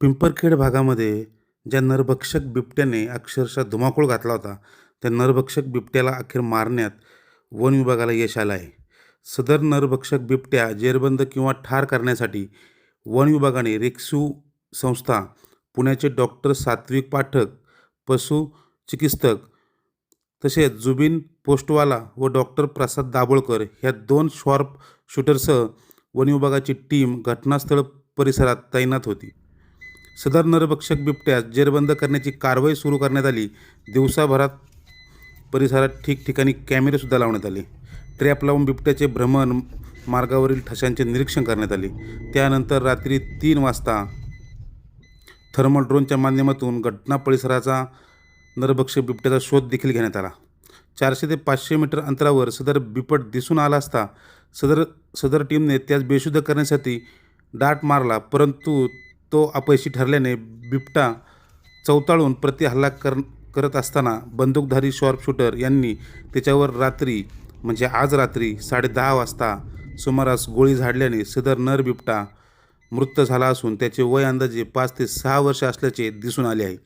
पिंपरखेड भागामध्ये ज्या नरभक्षक बिबट्याने अक्षरशः धुमाकूळ घातला होता त्या नरभक्षक बिबट्याला अखेर मारण्यात वन विभागाला यश आलं आहे. सदर नरभक्षक बिबट्या जेरबंद किंवा ठार करण्यासाठी वन विभागाने रेक्सू संस्था पुण्याचे डॉक्टर सात्विक पाठक पशु चिकित्सक तसेच जुबिन पोस्टवाला व डॉक्टर प्रसाद दाभोळकर ह्या दोन शॉर्प शूटरसह वन विभागाची टीम घटनास्थळ परिसरात तैनात होती. सदर नरभक्षक बिबट्यास जेरबंद करण्याची कारवाई सुरू करण्यात आली. दिवसाभरात परिसरात ठिकठिकाणी कॅमेरेसुद्धा लावण्यात आले. ट्रॅप लावून बिबट्याचे भ्रमण मार्गावरील ठशांचे निरीक्षण करण्यात आले. त्यानंतर रात्री तीन वाजता थर्मल ड्रोनच्या माध्यमातून घटना परिसराचा नरभक्षक बिबट्याचा शोध देखील घेण्यात आला. चारशे ते पाचशे मीटर अंतरावर सदर बिबट दिसून आला असता सदर सदर टीमने त्यास बेशुद्ध करण्यासाठी डाट मारला परंतु तो अपयशी ठरल्याने बिबटा चौताळून प्रतिहल्ला कर करत असताना बंदूकधारी शॉर्प शूटर यांनी त्याच्यावर रात्री म्हणजे आज रात्री साडेदहा वाजता सुमारास गोळी झाडल्याने सदर नर बिबटा मृत झाला असून त्याचे वय अंदाजे पाच ते सहा वर्ष असल्याचे दिसून आले आहे.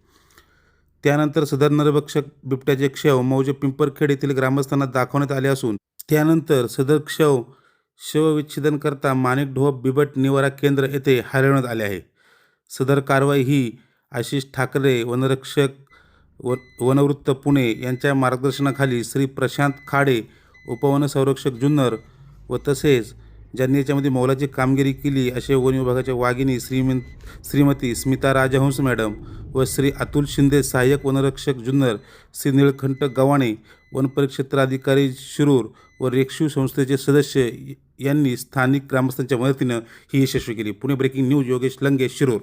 त्यानंतर सदर नरभक्षक बिबट्याचे क्षव मौजे पिंपरखेड येथील ग्रामस्थांना दाखवण्यात आले असून त्यानंतर सदर क्षव शवविच्छेदन करता माणिक ढोप बिबट निवारा केंद्र येथे हलवण्यात आले आहे. सदर कारवाई ही आशिष ठाकरे वनरक्षक व वनवृत्त पुणे यांच्या मार्गदर्शनाखाली श्री प्रशांत खाडे उपवनसंरक्षक जुन्नर व तसेच ज्यांनी याच्यामध्ये मोलाची कामगिरी केली असे वन विभागाच्या वाघिणी श्रीमंत श्रीमती स्मिता राजहंस मॅडम व श्री अतुल शिंदे सहाय्यक वनरक्षक जुन्नर श्री निळकंठ गव्हाणे वनपरिक्षेत्राधिकारी शिरूर व रेक्षू संस्थेचे सदस्य यांनी स्थानिक ग्रामस्थांच्या मदतीनं ही यशस्वी केली. Pune breaking news Yogesh Lange Shirur.